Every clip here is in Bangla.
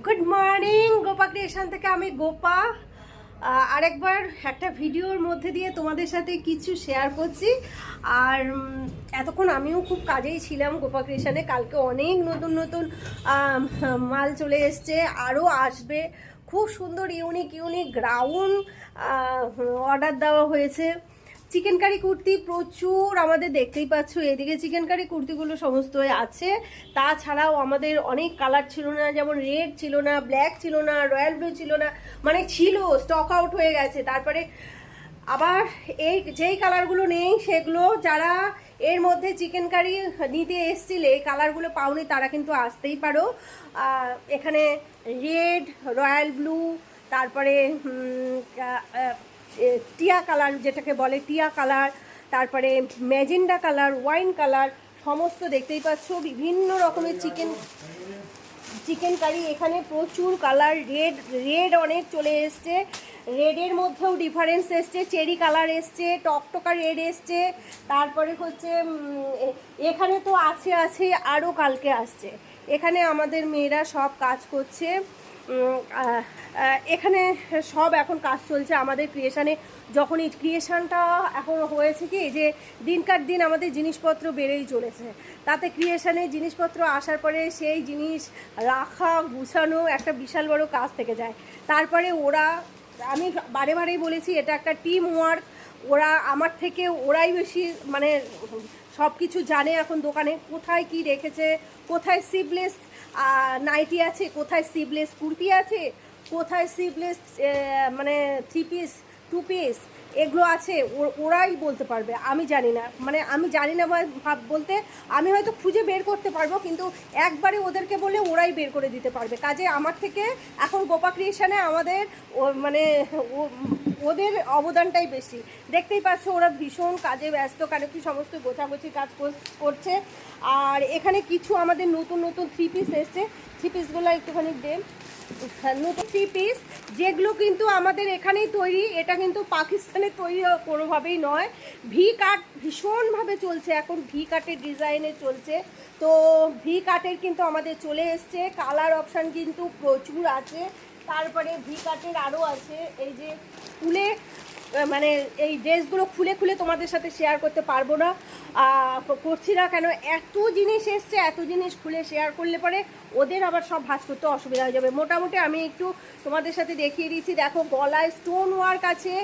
গুড মর্নিং গোপা ক্রিয়েশন থেকে আমি গোপা। আরেকবার একটা ভিডিওর মধ্যে দিয়ে তোমাদের সাথে কিছু শেয়ার করছি। আর এতক্ষণ আমিও খুব কাজেই ছিলাম গোপা ক্রিয়েশনে কালকে অনেক নতুন নতুন মাল চলে এসছে, আরও আসবে। খুব সুন্দর ইউনিক ইউনিক গ্রাউন্ড অর্ডার দেওয়া হয়েছে। চিকেন কারি কুর্তি প্রচুর আমাদের দেখতেই পাচ্ছ। এদিকে চিকেন কারি কুর্তিগুলো সমস্ত আছে। তাছাড়াও আমাদের অনেক কালার ছিল না, যেমন রেড ছিল না ব্ল্যাক ছিল না রয়্যাল ব্লু ছিল না মানে ছিল স্টক আউট হয়ে গেছে। তারপরে আবার এই যেই কালারগুলো নেই সেগুলো যারা এর মধ্যে চিকেন কারি নিতে এসছিলে, এই কালারগুলো পাওনি, তারা কিন্তু আসতেই পারো। এখানে রেড রয়্যাল ব্লু তারপরে টিয়া কালার যেটাকে বলে, টিয়া কালার, তারপরে ম্যাজেন্ডা কালার, ওয়াইন কালার, সমস্ত দেখতেই পাচ্ছ। বিভিন্ন রকমের চিকেন চিকেন কারি। এখানে প্রচুর কালার, রেড রেড অনেক চলে এসছে। রেডের মধ্যেও ডিফারেন্স এসছে। চেরি কালার এসছে, টকটকা রেড এসছে। তারপরে হচ্ছে এখানে তো আছে আছে আরও কালকে আসছে। এখানে আমাদের মেয়েরা সব কাজ করছে। এখানে সব এখন কাজ চলছে আমাদের ক্রিয়েশানে যখন এই ক্রিয়েশনটা এখন হয়েছে কি যে দিনকার দিন আমাদের জিনিসপত্র বেড়েই চলেছে। তাতে ক্রিয়েশানে জিনিসপত্র আসার পরে সেই জিনিস রাখা, গুছানো একটা বিশাল বড় কাজ থেকে যায়। তারপরে ওরা, আমি বারে বারেই বলেছি, এটা একটা টিম ওয়ার্ক ওরা আমার থেকে ওরাই বেশি মানে সব কিছু জানে এখন দোকানে। কোথায় কি রেখেছে? কোথায় সিভলেস নাইটি আছে? কোথায় সিভলেস কুর্তি আছে? কোথায় সিভলেস মানে থ্রি পিস টু পিস এগুলো আছে ওরাই বলতে পারবে আমি জানি না। মানে আমি জানি না ভাব বলতে আমি হয়তো খুঁজে বের করতে পারব কিন্তু একবারে ওদেরকে বলে ওরাই বের করে দিতে পারবে। কাজে আমার থেকে এখন গোপা ক্রিয়েশনে আমাদের মানে ওদের অবদানটাই বেশি। দেখতেই পাচ্ছ ওরা ভীষণ কাজে ব্যস্ত কারণ কি সমস্ত গোছাগুছি কাজ কর- করছে। আর এখানে কিছু আমাদের নতুন নতুন থ্রি পিস এসছে। থ্রি পিসগুলো একটুখানি দে হ্যাঁ, নতুন থ্রি পিস যেগুলো কিন্তু আমাদের এখানেই তৈরি, এটা কিন্তু পাকিস্তানে তৈরি কোনোভাবেই নয়। ভি কাট ভীষণভাবে চলছে, এখন ভি কাটের ডিজাইনে চলছে। তো ভি কাটের কিন্তু আমাদের চলে এসছে কালার অপশান কিন্তু প্রচুর আছে। তারপরে ভি কাটের আরও আছে, এই যে ফুলে মানে এই ড্রেসগুলো খুলে খুলে তোমাদের সাথে শেয়ার করতে পারব না। করছি না কেন? এত জিনিস এসছে, এত জিনিস খুলে শেয়ার করলে পরে ওদের আবার সব ভাজ করতে অসুবিধা হয়ে যাবে। মোটামুটি আমি একটু তোমাদের সাথে দেখিয়ে দিচ্ছি। দেখো, গলায় স্টোন ওয়ার্ক আছে,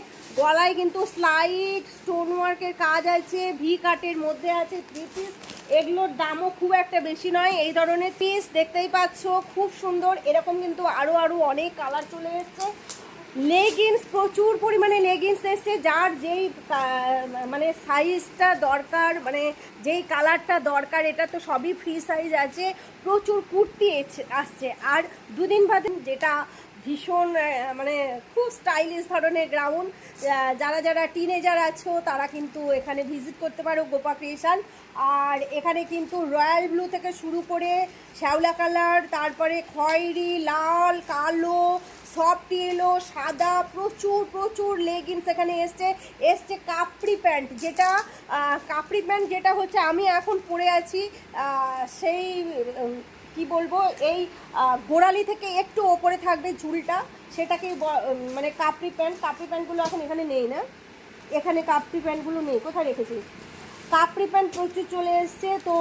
গলায় কিন্তু স্লাইড স্টোন ওয়ার্কের কাজ আছে ভি কাটের মধ্যে আছে থ্রি পিস এগুলোর দামও খুব একটা বেশি নয়। এই ধরনের পিস দেখতেই পাচ্ছ, খুব সুন্দর। এরকম কিন্তু আরও আরও অনেক কালার চলে এসছে। লেগিংস প্রচুর পরিমাণে লেগিংস এসছে, যার যেই মানে সাইজটা দরকার মানে যেই কালারটা দরকার, এটা তো সবই ফ্রি সাইজ আছে, প্রচুর কুর্তি আসছে। আর দুদিন বাদে যেটা ভীষণ মানে খুব স্টাইলিশ ধরনের গ্রাউন্ড যারা যারা টিনেজার আছো, তারা কিন্তু এখানে ভিজিট করতে পারো গোপা ক্রিয়েশন আর এখানে কিন্তু রয়্যাল ব্লু থেকে শুরু করে শ্যাওলা কালার তারপরে খয়েরি, লাল, কালো সফট ইয়েলো সাদা, প্রচুর প্রচুর লেগিংস এখানে এসছে। এসছে কাপড়ি প্যান্ট যেটা কাপড়ি প্যান্ট যেটা হচ্ছে, আমি এখন পরে আছি। সেই কি বলব, এই গোড়ালি থেকে একটু ওপরে থাকবে ঝুলটা সেটাকেই ব- মানে কাপড়ি প্যান্ট, কাপড়ি প্যান্টগুলো এখন এখানে নেই না? এখানে কাপড়ি প্যান্টগুলো নেই, কোথায় রেখেছি? কাপড়ি প্যান্ট প্রচুর চলে এসছে, তো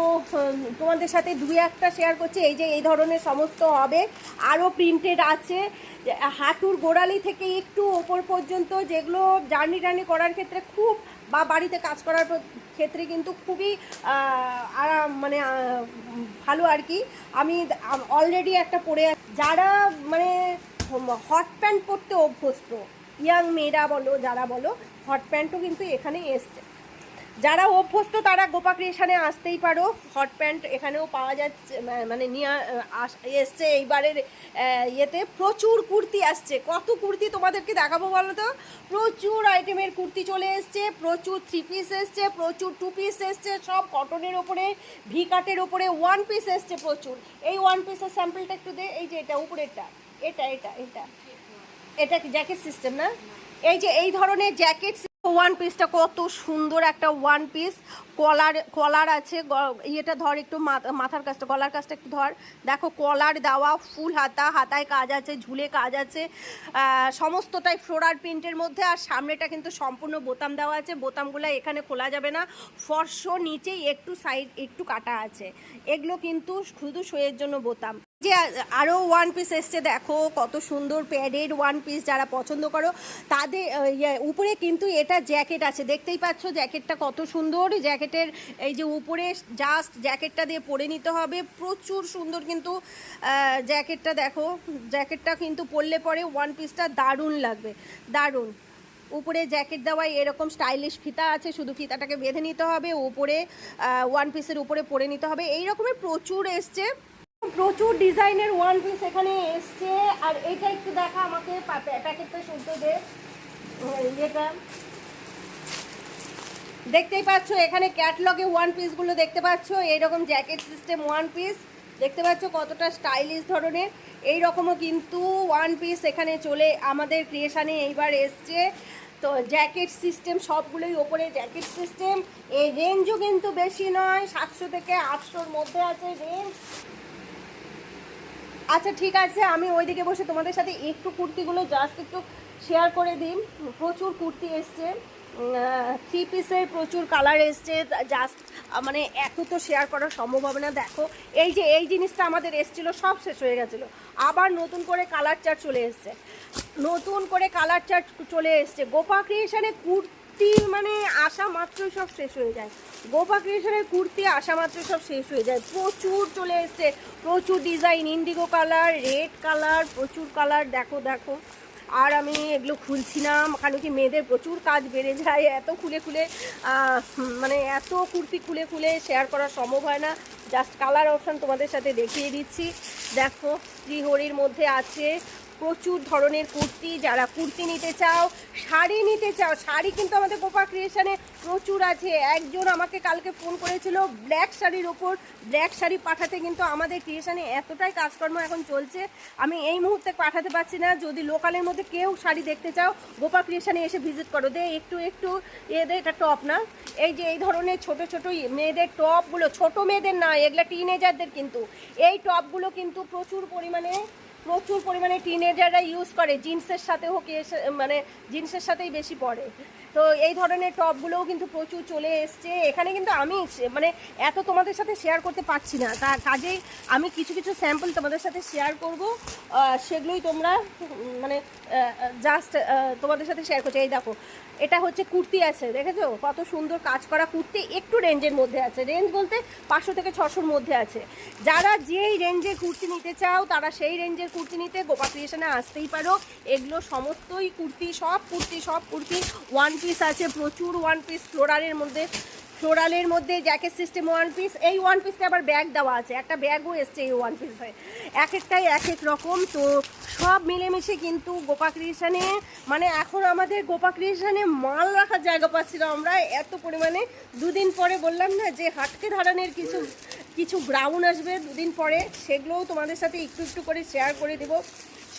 তোমাদের সাথে দুই একটা শেয়ার করছি। এই যে, এই ধরনের সমস্ত হবে, আরও প্রিন্টেড আছে। হাঁটুর গোড়ালি থেকে একটু ওপর পর্যন্ত যেগুলো জার্নি টার্নি করার ক্ষেত্রে খুব বা বাড়িতে কাজ করার ক্ষেত্রে কিন্তু খুবই আরাম মানে ভালো আর কি আমি অলরেডি একটা পরে। যারা মানে হট প্যান্ট পরতে অভ্যস্ত ইয়াং মেয়েরা বলো, যারা বলো হট প্যান্টও কিন্তু এখানে এসছে যারা অভ্যস্ত, তারা গোপা ক্রিয়েশনে আসতেই পারো। হট প্যান্ট এখানেও পাওয়া যাচ্ছে মানে নিয়ে এসছে এইবারের ইয়েতে। প্রচুর কুর্তি আসছে। কত কুর্তি তোমাদেরকে দেখাবো বলো তো? প্রচুর আইটেমের কুর্তি চলে এসছে, প্রচুর থ্রি পিস এসছে, প্রচুর টু পিস এসছে, সব কটনের ওপরে ভি কাটের ওপরে ওয়ান পিস এসছে প্রচুর। এই ওয়ান পিসের স্যাম্পলটা একটু দে, এই যে এটা, উপরেরটা, এটা এটা এটা। এটা জ্যাকেট সিস্টেম না? এই যে এই ধরনের জ্যাকেট ওয়ান পিসটা কত সুন্দর একটা ওয়ান পিস কলার কলার আছে ইয়েটা ধর একটু মাথা- মাথার কাজটা কলার কাজটা একটু ধর। দেখো কলার দেওয়া, ফুল হাতা, হাতায় কাজ আছে, ঝুলে কাজ আছে। সমস্তটাই ফ্লোরার প্রিন্টের মধ্যে। আর সামনেটা কিন্তু সম্পূর্ণ বোতাম দেওয়া আছে। বোতামগুলো এখানে খোলা যাবে না। ফর্শ নিচেই একটু সাইড একটু কাটা আছে। এগুলো কিন্তু শুধু শোয়ের জন্য বোতাম। যে আরও ওয়ান পিস এসছে দেখো কত সুন্দর প্যাডেড ওয়ান পিস যারা পছন্দ করো তাদের ইয়ে, উপরে কিন্তু এটা জ্যাকেট আছে। দেখতেই পাচ্ছ জ্যাকেটটা কত সুন্দর জ্যাকেটের এই যে উপরে জাস্ট জ্যাকেটটা দিয়ে পরে নিতে হবে। প্রচুর সুন্দর কিন্তু জ্যাকেটটা দেখো জ্যাকেটটা কিন্তু পরলে পরে ওয়ান পিসটা দারুণ লাগবে দারুণ। উপরে জ্যাকেট দেওয়া এরকম স্টাইলিশ ফিতা আছে শুধু ফিতাটাকে বেঁধে নিতে হবে উপরে ওয়ান পিসের উপরে পরে নিতে হবে। এই রকমের প্রচুর এসছে। প্রচুর ডিজাইনের ওয়ান পিস এখানে এসছে। আর এটা একটু দেখা আমাকে প্যাকেটটা শুনতে দে। ইয়েটা। দেখতেই পাচ্ছ, এখানে ক্যাটলগে ওয়ান পিসগুলো দেখতে পাচ্ছ। এইরকম জ্যাকেট সিস্টেম ওয়ান পিস। দেখতে পাচ্ছ কতটা স্টাইলিশ ধরনের। এই রকমও কিন্তু ওয়ান পিস এখানে চলে, আমাদের ক্রিয়েশানে এইবার এসছে। তো জ্যাকেট সিস্টেম, সবগুলোই ওপরে জ্যাকেট সিস্টেম। এই রেঞ্জও কিন্তু বেশি নয়, সাতশো থেকে আটশোর মধ্যে আছে রেঞ্জ আচ্ছা ঠিক আছে, আমি ওইদিকে বসে তোমাদের সাথে একটু কুর্তিগুলো জাস্ট একটু শেয়ার করে দিই। প্রচুর কুর্তি এসছে। থ্রি পিসের প্রচুর কালার এসছে। জাস্ট মানে এত তো শেয়ার করা সম্ভব হবে না। দেখো, এই যে, এই জিনিসটা আমাদের এসছিল, সব শেষ হয়ে গেছিল। আবার নতুন করে কালার চার্ট চলে এসছে। নতুন করে কালার চার্ট চলে এসছে। গোপা ক্রিয়েশনে কুর্তি মানে আসা মাত্রই সব শেষ হয়ে যায়। গোপা ক্রিয়েশনের কুর্তি আসা মাত্র সব শেষ হয়ে যায়। প্রচুর চলে এসছে। প্রচুর design indigo colour red colour প্রচুর কালার দেখো দেখো। আর আমি এগুলো খুলছি না কারণ কি মেয়েদের প্রচুর কাজ বেড়ে যায়। এত খুলে খুলে মানে এত কুর্তি খুলে খুলে শেয়ার করা সম্ভব হয় না। জাস্ট কালার অপশান তোমাদের সাথে দেখিয়ে দিচ্ছি। দেখো, শ্রীহরির মধ্যে আছে প্রচুর ধরনের কুর্তি, যারা কুর্তি নিতে চাও, শাড়ি নিতে চাও, শাড়ি কিন্তু আমাদের গোপা ক্রিয়েশনে প্রচুর আছে। একজন আমাকে কালকে ফোন করেছিল ব্ল্যাক শাড়ির ওপর ব্ল্যাক শাড়ি পাঠাতে কিন্তু আমাদের ক্রিয়েশনে এতটাই কাজকর্ম এখন চলছে। আমি এই মুহূর্তে পাঠাতে পারছি না। যদি লোকালের মধ্যে কেউ শাড়ি দেখতে চাও, গোপা ক্রিয়েশনে এসে ভিজিট করো। দে, একটু একটু, এদের এটা টপ না? এই যে, এই ধরনের ছোট ছোট মেয়েদের টপগুলো ছোট মেয়েদের না, এগুলো টিনেজারদের কিন্তু। এই টপগুলো কিন্তু প্রচুর পরিমাণে প্রচুর পরিমাণে টিনেজাররা ইউজ করে জিন্সের সাথে হোক মানে জিন্সের সাথেই বেশি পড়ে তো এই ধরনের টপগুলোও কিন্তু প্রচুর চলে এসছে। এখানে কিন্তু আমি মানে এত তোমাদের সাথে শেয়ার করতে পারছি না। তা কাজেই আমি কিছু কিছু স্যাম্পল তোমাদের সাথে শেয়ার করব। সেগুলোই তোমরা মানে জাস্ট তোমাদের সাথে শেয়ার করছি। এই দেখো এটা হচ্ছে কুর্তি আছে, দেখেছ? কত সুন্দর কাজ করা কুর্তি, একটু রেঞ্জের মধ্যে আছে। রেঞ্জ বলতে পাঁচশো থেকে ছশোর মধ্যে আছে। যারা যেই রেঞ্জের কুর্তি নিতে চাও, তারা সেই রেঞ্জের কুর্তি নিতে গোপা ক্রিয়েশনে আসতেই পারো। এগুলো সমস্তই কুর্তি, সব কুর্তি সব কুর্তি। ওয়ান পিস আছে, প্রচুর ওয়ান পিস ফ্লোরারের মধ্যে। ফ্লোরালের মধ্যে জ্যাকেট সিস্টেম ওয়ান পিস এই ওয়ান পিসটা আবার ব্যাগ দেওয়া আছে। একটা ব্যাগও এসছে এই ওয়ান পিসে এক একটাই এক এক রকম। তো সব মিলেমিশে কিন্তু গোপা ক্রিয়েশনে মানে এখন আমাদের গোপা ক্রিয়েশনে মাল রাখার জায়গা পাচ্ছি না আমরা। এত পরিমাণে দুদিন পরে বললাম না যে হাটকে ধরনের কিছু কিছু গ্রাউন্ড আসবে দুদিন পরে। সেগুলোও তোমাদের সাথে একটু একটু করে শেয়ার করে দেবো।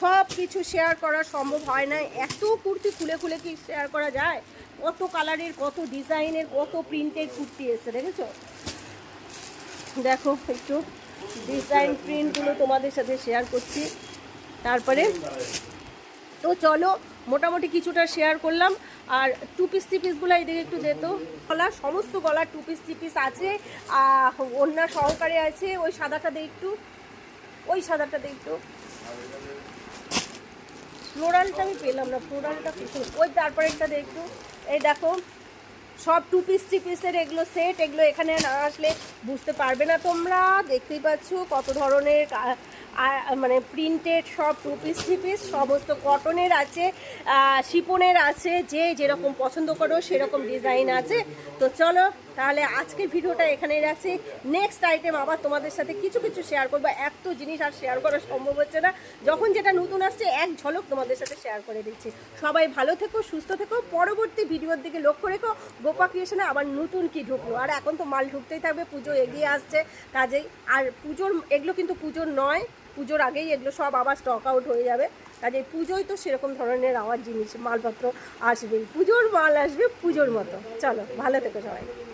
সব কিছু শেয়ার করা সম্ভব হয় না। এত কুর্তি খুলে খুলে কি শেয়ার করা যায়? কত কালারের, কত ডিজাইনের, কত প্রিন্টের কুর্তি এসে দেখেছ? দেখো একটু, ডিজাইন প্রিন্টগুলো তোমাদের সাথে শেয়ার করছি। তারপরে, তো চলো, মোটামুটি কিছুটা শেয়ার করলাম। আর টু পিস থ্রি এদিকে একটু যেত গলা, সমস্ত গলার টু পিস থ্রি পিস আছে অন্য সহকারে আছে, ওই সাদাটা দিয়ে একটু। ওই সাদাটা দিয়ে একটু। ফ্লোরালটা আমি পেলাম না, ফ্লোরালটা ওই তারপরে একটা। দেখো এই দেখো, সব টু পিস থ্রি পিসের এগুলো সেট এগুলো এখানে না আসলে বুঝতে পারবে না তোমরা। দেখতেই পাচ্ছ কত ধরনের মানে প্রিন্টেড সব টু পিস থ্রি পিস সমস্ত কটনের আছে শিপনের আছে, যে যেরকম পছন্দ করো সেরকম ডিজাইন আছে। তো চলো তাহলে আজকে ভিডিওটা এখানেই রাখছি। নেক্সট আইটেম আবার তোমাদের সাথে কিছু কিছু শেয়ার করব। এত জিনিস আর শেয়ার করা সম্ভব হচ্ছে না। যখন যেটা নতুন আসছে, এক ঝলক তোমাদের সাথে শেয়ার করে দিচ্ছি। সবাই ভালো থেকো, সুস্থ থেকো। পরবর্তী ভিডিওর দিকে লক্ষ্য রেখো। গোপা ক্রিয়েশনে আবার নতুন কি ঢুকলো? আর এখন তো মাল ঢুকতেই থাকবে, পুজো এগিয়ে আসছে। কাজেই আর পুজোর, এগুলো কিন্তু পুজোর নয়, পুজোর আগেই এগুলো সব আবার স্টক আউট হয়ে যাবে। কাজে পুজোয় তো সেরকম ধরনের আমার জিনিস, মালপত্র আসবেই। পুজোর মাল আসবে পুজোর মতো। চলো, ভালো থেকো সবাই।